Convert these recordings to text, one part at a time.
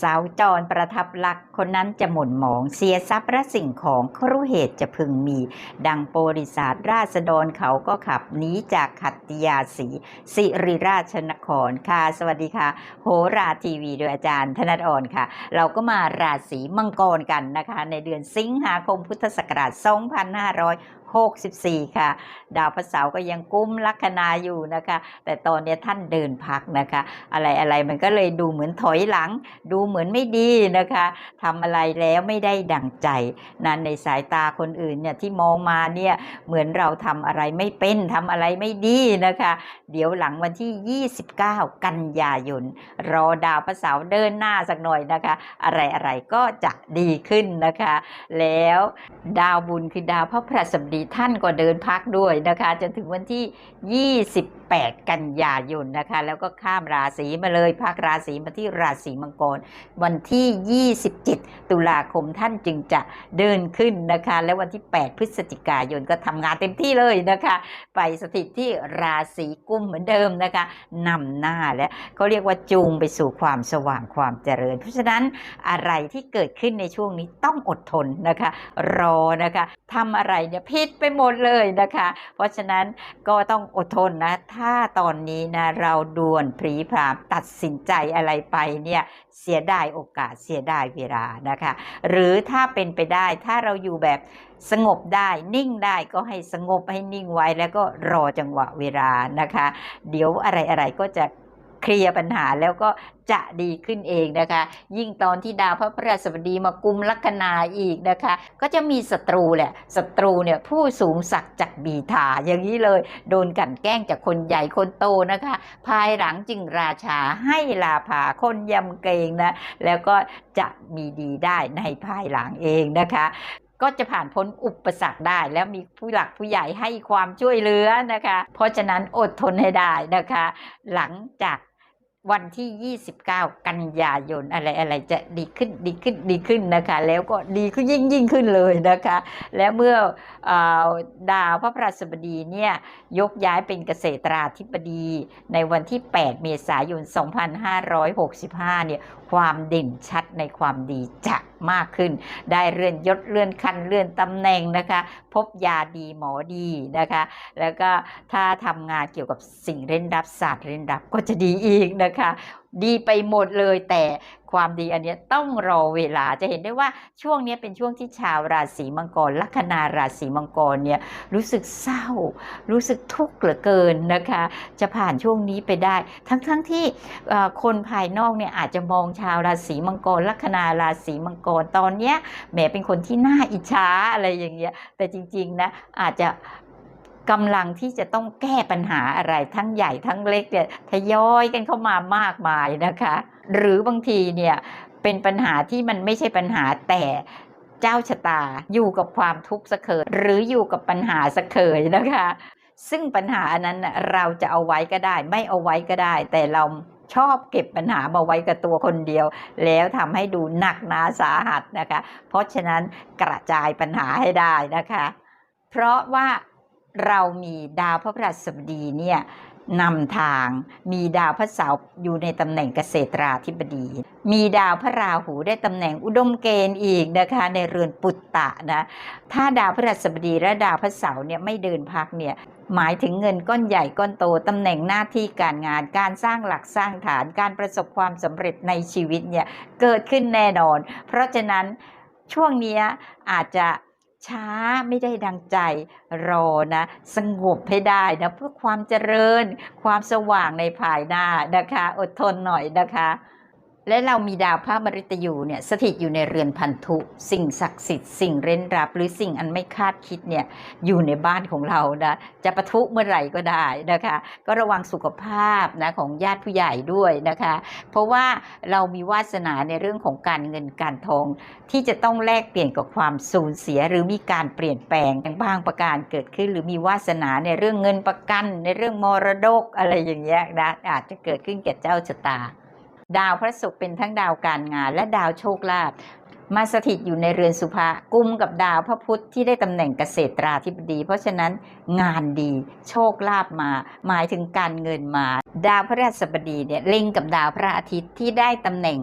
สาวจรประทับลักคนนั้นจะหม่นหมองเสียทรัพย์และสิ่งของครุเหตุจะพึงมี ดังโปริศาสราษฎรเขาก็ขับหนีจากขัตติยาสีสิริราชนครค่ะ สวัสดีค่ะ โหราทีวีโดยอาจารย์ธนดรค่ะ เราก็มาราศีมังกรกันนะคะ ในเดือนสิงหาคมพุทธศักราช 2500 2564 ค่ะ ดาวพระเสาร์ก็ยังกุ้มลัคนาอยู่นะคะ แต่ตอนนี้ท่านเดินพักนะคะ อะไรอะไรมันก็เลยดูเหมือนถอยหลัง ดูเหมือนไม่ดีนะคะทำอะไรแล้วไม่ได้ดังใจนั้นในสายตาคนอื่นเนี่ยที่มองมาเนี่ยเหมือนเราทำอะไรไม่เป็นทำอะไรไม่ดีนะคะ เดี๋ยวหลังวันที่ 29 กันยายนรอดาวพระเสาร์เดินหน้าสักหน่อยนะคะ อะไรอะไรก็จะดีขึ้นนะคะ แล้วดาวบุญคือดาวพระพฤหัสบดีท่านก็เดินพักด้วยนะคะ จนถึงวันที่ 8 กันยายนนะคะ แล้วก็ข้ามราศีมาเลยพักราศีมาที่ราศีมังกร วันที่ 27 ตุลาคมท่านจึงจะเดินขึ้นนะคะ แล้ววันที่ 8 พฤศจิกายนก็ทำงานเต็มที่เลยนะคะ ไปสถิตที่ราศีกุมเหมือนเดิมนะคะนำหน้าและเขาเรียกว่าจูงไปสู่ความสว่างความเจริญ เพราะฉะนั้นอะไรที่เกิดขึ้นในช่วงนี้ต้องอดทนนะคะ รอนะคะทำอะไรเนี่ยผิดไปหมดเลยนะคะ เพราะฉะนั้นก็ต้องอดทนนะถ้า้าตอนนี้นะเราด่วนพรีพรามตัดสินใจอะไรไปเนี่ยเสียดายโอกาสเสียดายเวลานะคะ หรือถ้าเป็นไปได้ถ้าเราอยู่แบบสงบได้นิ่งได้ก็ให้สงบให้นิ่งไว้แล้วก็รอจังหวะเวลานะคะ เดี๋ยวอะไรอะไรก็จะ เคลียร์ปัญหาแล้วก็จะดีขึ้นเองนะคะ ยิ่งตอนที่ดาวพระพฤหัสบดีมากุมลัคนาอีกนะคะ ก็จะมีศัตรูแหละศัตรูเนี่ยผู้สูงศักดิ์จากบีทาอย่างนี้เลย โดนกันแกล้งจากคนใหญ่คนโตนะคะ ภายหลังจึงราชาให้ลาภาคนยำเกรงนะแล้วก็จะมีดีได้ในภายหลังเองนะคะก็จะผ่านพ้นอุปสรรคได้ แล้วมีผู้หลักผู้ใหญ่ให้ความช่วยเหลือนะคะ เพราะฉะนั้นอดทนให้ได้นะคะ หลังจาก วันที่ 29 กันยายนอะไรอะไรจะดีขึ้นดีขึ้นดีขึ้นนะคะ แล้วก็ดีขึ้นยิ่งยิ่งขึ้นเลยนะคะ และเมื่อออดาวพระพระสบดีเนี่ยยกย้ายเป็นเกษตราธิบดีในวันที่ 8 เมษายน 2565 เนี่ยความเด่นชัดในความดีจะ มากขึ้น ได้เลื่อนยศเลื่อนขั้นเลื่อนตำแหน่งนะคะ พบยาดีหมอดีนะคะ แล้วก็ถ้าทำงานเกี่ยวกับสิ่งเร้นรับศาสตร์เร้นรับก็จะดีอีกนะคะ ดีไปหมดเลยแต่ ความดีอันนี้ต้องรอเวลาจะเห็นได้ว่าช่วงนี้เป็นช่วงที่ชาวราศีมังกรลัคนาราศีมังกรเนี่ยรู้สึกเศร้า รู้สึกทุกข์เหลือเกินนะคะ จะผ่านช่วงนี้ไปได้ ทั้งๆทที่คนภายนอกเนี่ยอาจจะมองชาวราศีมังกรลัคนาราศีมังกรตอนเนี้ยแหมเป็นคนที่น่าอิจฉาอะไรอย่างเงี้ยแต่จริงๆนะอาจจะ กำลังที่จะต้องแก้ปัญหาอะไรทั้งใหญ่ทั้งเล็กเนี่ยทยอยกันเข้ามามากมายนะคะ หรือบางทีเนี่ยเป็นปัญหาที่มันไม่ใช่ปัญหาแต่เจ้าชะตาอยู่กับความทุกข์สะเขยหรืออยู่กับปัญหาสะเขยนะคะ ซึ่งปัญหาอันนั้นเราจะเอาไว้ก็ได้ ไม่เอาไว้ก็ได้ แต่เราชอบเก็บปัญหามาไว้กับตัวคนเดียว แล้วทำให้ดูหนักหนาสาหัสนะคะ เพราะฉะนั้นกระจายปัญหาให้ได้นะคะ เพราะว่า เรามีดาวพระพฤหัสบดีเนี่ยนำทางมีดาวพระเสาร์อยู่ในตำแหน่งเกษตราธิบดี มีดาวพระราหูได้ตำแหน่งอุดมเกณฑ์อีกนะคะในเรือนปุตตะนะถ้าดาวพฤหัสบดีและดาวพระเสาร์เนี่ยไม่เดินพักเนี่ยหมายถึงเงินก้อนใหญ่ก้อนโตตำแหน่งหน้าที่การงาน การสร้างหลักสร้างฐานการประสบความสำเร็จในชีวิตเนี่ยเกิดขึ้นแน่นอน เพราะฉะนั้นช่วงนี้อาจจะ ช้าไม่ได้ดังใจรอนะ สงบให้ได้นะเพื่อความเจริญ ความสว่างในภายหน้านะคะ อดทนหน่อยนะคะ และเรามีดาวพระมฤตยูเนี่ยสถิตอยู่ในเรือนพันธุ สิ่งศักดิ์สิทธิ์ สิ่งเร้นรับ หรือสิ่งอันไม่คาดคิดเนี่ยอยู่ในบ้านของเรานะจะปะทุเมื่อไหร่ก็ได้นะคะ ก็ระวังสุขภาพนะของญาติผู้ใหญ่ด้วยนะคะ เพราะว่าเรามีวาสนาในเรื่องของการเงินการทองที่จะต้องแลกเปลี่ยนกับความสูญเสีย หรือมีการเปลี่ยนแปลงบางประการเกิดขึ้น หรือมีวาสนาในเรื่องเงินประกัน ในเรื่องมรดกอะไรอย่างเงี้ยนะอาจจะเกิดขึ้นแก่เจ้าชะตา ดาวพระศุกร์เป็นทั้งดาวการงาน และดาวโชคลาภมาสถิตอยู่ในเรือนสุภากุมกับดาวพระพุธที่ได้ตำแหน่งเกษตราธิบดี เพราะฉะนั้นงานดีโชคลาภมา หมายถึงการเงินมา ดาวพระราชบดีเนี่ยเล็งกับดาวพระอาทิตย์ที่ได้ตำแหน่ง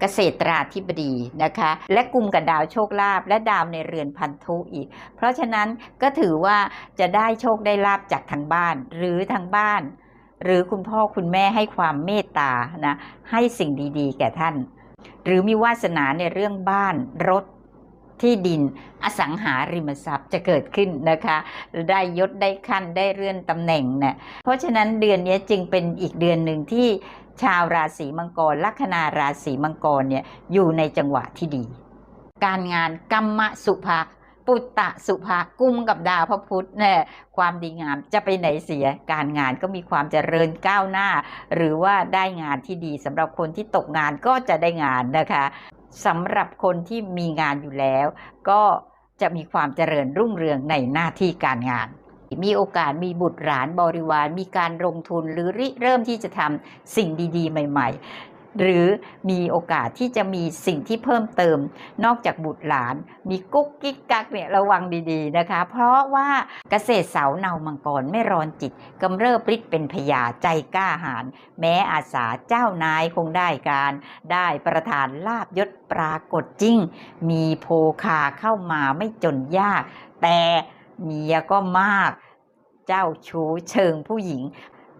เกษตราธิบดีนะคะ และกลุ่มกับดาวโชคลาภและดาวในเรือนพันธุอีก เพราะฉะนั้นก็ถือว่าจะได้โชคได้ลาบจากทางบ้าน หรือทางบ้าน หรือคุณพ่อคุณแม่ให้ความเมตตานะให้สิ่งดีๆ แก่ท่าน หรือมีวาสนาในเรื่องบ้านรถที่ดินอสังหาริมทรัพย์จะเกิดขึ้นนะคะ ได้ยศได้ขั้นได้เลื่อนตำแหน่งเนะี่ยเพราะฉะนั้นเดือนนี้จึงเป็นอีกเดือนหนึ่งที่ชาวราศีมังกรลัคนาราศีมังกรเนี่ยอยู่ในจังหวะที่ดี การงานกัมมะสุภา ปุตตะสุภากุมกับดาวพระพุธเนี่ยความดีงามจะไปไหนเสียการงานก็มีความเจริญก้าวหน้า หรือว่าได้งานที่ดีสำหรับคนที่ตกงานก็จะได้งานนะคะสำหรับคนที่มีงานอยู่แล้ว ก็จะมีความเจริญรุ่งเรืองในหน้าที่การงานมีโอกาสมีบุตรหลานบริวารมีการลงทุนหรือริเริ่มที่จะทำสิ่งดี ๆ ใหม่ ๆ หรือมีโอกาสที่จะมีสิ่งที่เพิ่มเติม นอกจากบุตรหลาน มีกุ๊กกิ๊กกักเนี่ยระวังดีๆนะคะ เพราะว่าเกษตรเสาเนามังกรไม่ร้อนจิตกำเริบฤทธิ์เป็นพยาใจกล้าหาญแม้อาสาเจ้านายคงได้การได้ประทานลาบยศปรากฏจริง มีโภคาเข้ามาไม่จนยาก แต่เมียก็มาก เจ้าชู้เชิงผู้หญิง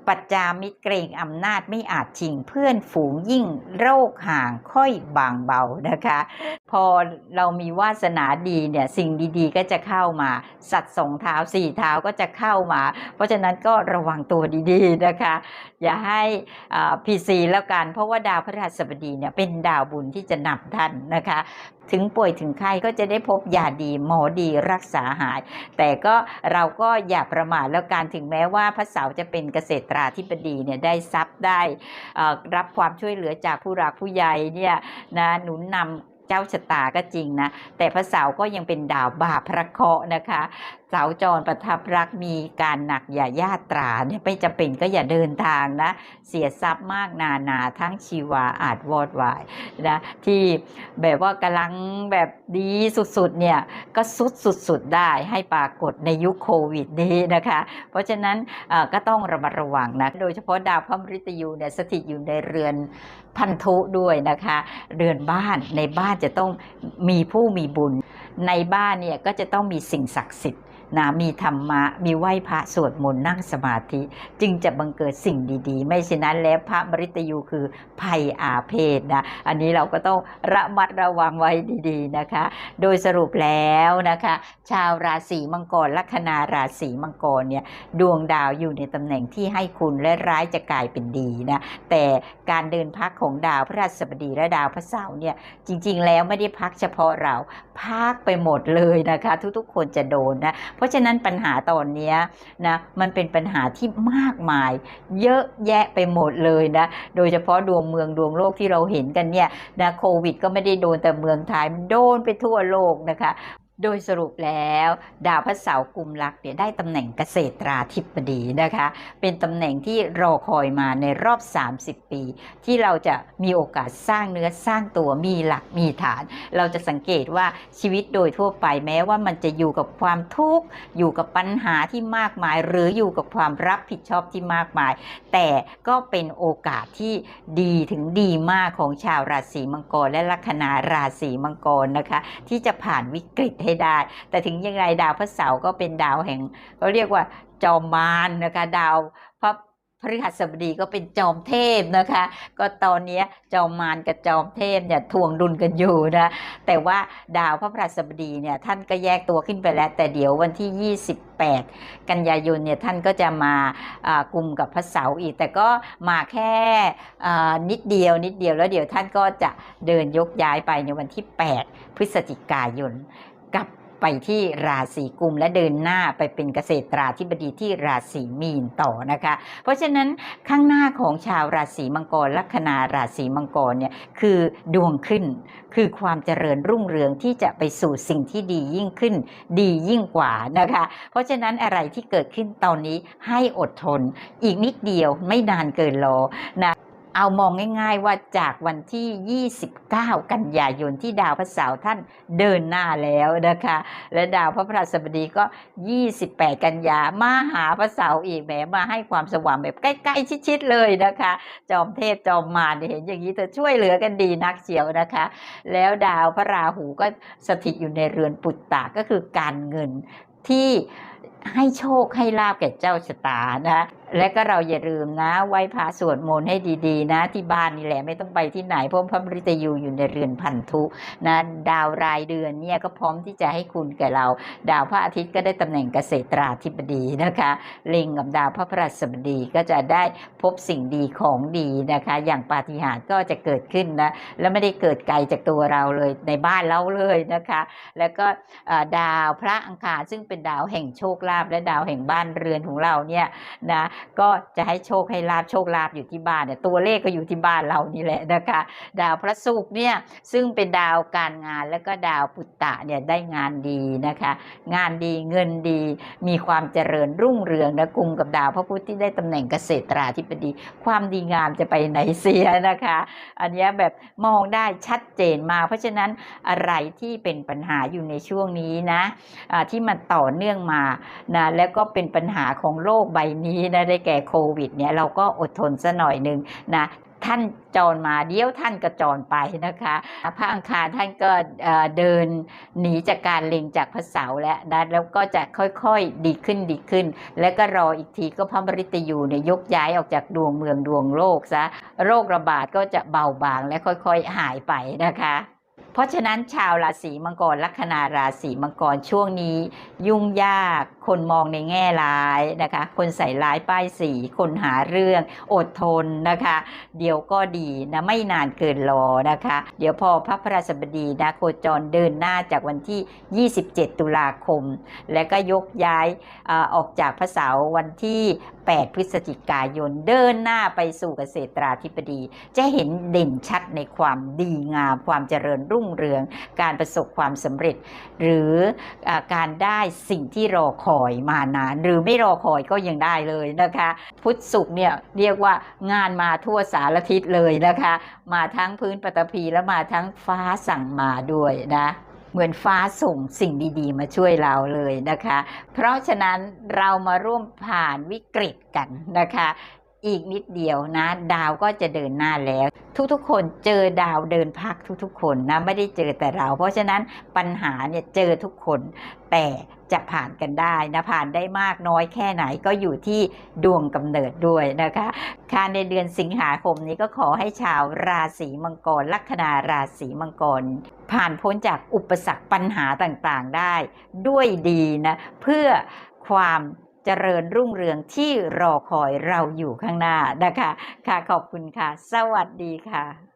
ปัจจามิตรเกรงอำนาจไม่อาจชิงเพื่อนฝูงยิ่งโรคห่างค่อยบางเบานะคะ พอเรามีวาสนาดีเนี่ยสิ่งดีๆ ก็จะเข้ามา สัตว์สองเท้าสี่เท้าก็จะเข้ามา เพราะฉะนั้นก็ระวังตัวดีๆนะคะ อย่าให้พีซีแล้วกันเพราะว่าดาวพฤหัสบดีเนี่ยเป็นดาวบุญที่จะนำท่านนะคะ ถึงป่วยถึงไข้ก็จะได้พบยาดีหมอดีรักษาหาย แต่ก็เราก็อย่าประมาทแล้วการถึงแม้ว่าพระเสาร์จะเป็นเกษตราธิบดีเนี่ยได้ทรัพย์ได้รับความช่วยเหลือจากผู้รักผู้ใหญ่เนี่ยนะหนุนนำเจ้าชะตาก็จริงนะ แต่พระเสาร์ก็ยังเป็นดาวบาพระเคราะห์นะคะเสาจรประทับรักมีการหนักอย่าญาตราเนี่ยไม่จำเป็นก็อย่าเดินทางนะ เสียทรัพย์มากนานาทั้งชีวาอาจวอดวายนะที่แบบว่ากำลังแบบดีสุดๆเนี่ยก็สุดสุดๆได้ให้ปรากฏในยุคโควิดนี้นะคะ เพราะฉะนั้นก็ต้องระมัดระวังนะโดยเฉพาะดาวพระมฤตยูเนี่ยสถิตอยู่ในเรือนพันธุด้วยนะคะ เรือนบ้านในบ้านจะต้องมีผู้มีบุญ ในบ้านเนี่ยก็จะต้องมีสิ่งศักดิ์สิทธิ์ นะมีธรรมะ มีไหว้พระสวดมนต์นั่งสมาธิ จึงจะบังเกิดสิ่งดีๆ ไม่เช่นนั้นแล้วพระมฤตยูคือภัยอาเพศนะ อันนี้เราก็ต้องระมัดระวังไว้ดีๆนะคะ โดยสรุปแล้วนะคะ ชาวราศีมังกรลัคนาราศีมังกรเนี่ยดวงดาวอยู่ในตำแหน่งที่ให้คุณและร้ายจะกลายเป็นดีนะแต่การเดินพักของดาวพระราชบดีและดาวพระเสาร์เนี่ยจริง ๆ แล้วไม่ได้พักเฉพาะเราพักไปหมดเลยนะคะ ทุกๆ คนจะโดนนะเพราะฉะนั้นปัญหาตอนนี้นะมันเป็นปัญหาที่มากมาย เยอะแยะไปหมดเลยนะโดยเฉพาะดวงเมืองดวงโลกที่เราเห็นกันเนี่ยนะโควิดก็ไม่ได้โดนแต่เมืองไทยมันโดนไปทั่วโลกนะคะ โดยสรุปแล้วดาวพระเสาร์กุมลักเนี่ยได้ตำแหน่งเกษตราธิบดีนะคะ เป็นตำแหน่งที่รอคอยมาในรอบ 30 ปี ที่เราจะมีโอกาสสร้างเนื้อสร้างตัวมีหลักมีฐาน เราจะสังเกตว่าชีวิตโดยทั่วไปแม้ว่ามันจะอยู่กับความทุกข์อยู่กับปัญหาที่มากมาย หรืออยู่กับความรับผิดชอบที่มากมาย แต่ก็เป็นโอกาสที่ดีถึงดีมากของชาวราศีมังกรและลัคนาราศีมังกรนะคะ ที่จะผ่านวิกฤตให้ได้ แต่ถึงอย่างไรดาวพระเสาร์ก็เป็นดาวแห่งเขาเรียกว่าจอมมารนะคะดาวพระพฤหัสบดีก็เป็นจอมเทพนะคะ ก็ตอนนี้จอมมารกับจอมเทพเนี่ยทวงดุลกันอยู่นะ แต่ว่าดาวพระพฤหัสบดีเนี่ยท่านก็แยกตัวขึ้นไปแล้ว แต่เดี๋ยววันที่ 28 กันยายนเนี่ยท่านก็จะมากลุ่มกับพระเสาร์อีก แต่ก็มาแค่นิดเดียวนิดเดียวแล้วเดี๋ยวท่านก็จะเดินยกย้ายไปในวันที่ 8 พฤศจิกายน กลับไปที่ราศีกุมและเดินหน้าไปเป็นเกษตราธิบดีที่ราศีมีนต่อนะคะ เพราะฉะนั้นข้างหน้าของชาวราศีมังกรลัคนาราศีมังกรเนี่ยคือดวงขึ้น คือความเจริญรุ่งเรืองที่จะไปสู่สิ่งที่ดียิ่งขึ้น ดียิ่งกว่านะคะ เพราะฉะนั้นอะไรที่เกิดขึ้นตอนนี้ให้อดทน อีกนิดเดียวไม่นานเกินรอนะ เอามองง่าย ๆ ว่าจากวันที่ 29 กันยายนที่ดาวพระเสาร์ท่านเดินหน้าแล้วนะคะ และดาวพระพฤหัสบดีก็ 28 กันยามาหาพระเสาร์อีกแหมมาให้ความสว่างแบบใกล้ๆชิดๆเลยนะคะ จอมเทพจอมมารเห็นอย่างนี้เธอช่วยเหลือกันดีนักเชียวนะคะ แล้วดาวพระราหูก็สถิตอยู่ในเรือนปุตตะก็คือการเงินที่ให้โชคให้ลาบแก่เจ้าชะตานะและก็เราอย่าลืมนะไหว้พระสวดมนต์ให้ดีๆ นะ ที่บ้านนี่แหละไม่ต้องไปที่ไหนเพราะพระมฤตยูอยู่ในเรือนพันธุนะดาวรายเดือนเนี่ยก็พร้อมที่จะให้คุณแก่เรา ดาวพระอาทิตย์ก็ได้ตำแหน่งเกษตราธิบดีนะคะล็งกับดาวพระพฤหัสบดีก็จะได้พบสิ่งดีของดีนะคะ อย่างปาฏิหาริย์ก็จะเกิดขึ้นนะแล้วไม่ได้เกิดไกลจากตัวเราเลยในบ้านเราเลยนะคะ แล้วก็ดาวพระอังคารซึ่งเป็นดาวแห่งโชคลาภและดาวแห่งบ้านเรือนของเราเนี่ยนะก็จะให้โชคให้ลาบโชคลาภอยู่ที่บ้านเนี่ยตัวเลขก็อยู่ที่บ้านเรานี่แหละนะคะ ดาวพระศุกร์เนี่ยซึ่งเป็นดาวการงานแล้วก็ดาวปุตตะเนี่ยได้งานดีนะคะ งานดีเงินดีมีความเจริญรุ่งเรืองนะกุมกับดาวพระพุธที่ได้ตำแหน่งเกษตราธิบดี ความดีงามจะไปไหนเสียนะคะ อันนี้แบบมองได้ชัดเจนมา เพราะฉะนั้นอะไรที่เป็นปัญหาอยู่ในช่วงนี้นะอ่าที่มันต่อเนื่องมานะแล้วก็เป็นปัญหาของโลกใบนี้นะได้แก่โควิดเนี่ยเราก็อดทนซะหน่อยหนึ่งนะท่านจรมาเดี๋ยวท่านก็จรไปนะคะพระอังคารท่านก็เดินหนีจากการเล็งจากพระเสาร์แล้วนะแล้วก็จะค่อยๆดีขึ้นดีขึ้น แล้วก็รออีกทีก็พระมฤตยูเนี่ยยกย้ายออกจากดวงเมืองดวงโลกซะโรคระบาดก็จะเบาบางและค่อยๆหายไปนะคะเพราะฉะนั้นชาวราศีมังกรลัคนาราศีมังกรช่วงนี้ยุ่งยาก คนมองในแง่ร้ายนะคะ คนใส่ร้ายป้ายสี คนหาเรื่องอดทนนะคะ เดี๋ยวก็ดีนะไม่นานเกินรอนะคะ เดี๋ยวพอพระพฤหัสบดีนะโคจรเดินหน้าจากวันที่ 27 ตุลาคม และก็ยกย้ายอออกจากพระเสาวันที่ 8 พฤศจิกายนเดินหน้าไปสู่เกษตราธิบดี จะเห็นเด่นชัดในความดีงาม ความเจริญรุ่งเรือง การประสบความสำเร็จ หรืออการได้สิ่งที่รอคอยอยมานาน หรือไม่รอคอยก็ยังได้เลยนะคะ พุทธสุขเนี่ยเรียกว่างานมาทั่วสารทิศเลยนะคะ มาทั้งพื้นปฐพีและมาทั้งฟ้าสั่งมาด้วยนะเหมือนฟ้าส่งสิ่งดีๆ มาช่วยเราเลยนะคะ เพราะฉะนั้นเรามาร่วมผ่านวิกฤตกันนะคะอีกนิดเดียวนะ ดาวก็จะเดินหน้าแล้ว ทุกๆ คนเจอดาวเดินพักทุกๆ คนนะไม่ได้เจอแต่เรา เพราะฉะนั้นปัญหาเนี่ยเจอทุกคน แต่ จะผ่านกันได้นะผ่านได้มากน้อยแค่ไหนก็อยู่ที่ดวงกำเนิดด้วยนะคะค่ะในเดือนสิงหาคมนี้ก็ขอให้ชาวราศีมังกร ลัคนาราศีมังกร ผ่านพ้นจากอุปสรรคปัญหาต่างๆได้ ด้วยดีนะเพื่อความเจริญรุ่งเรืองที่รอคอยเราอยู่ข้างหน้านะคะ ค่ะขอบคุณค่ะ สวัสดีค่ะ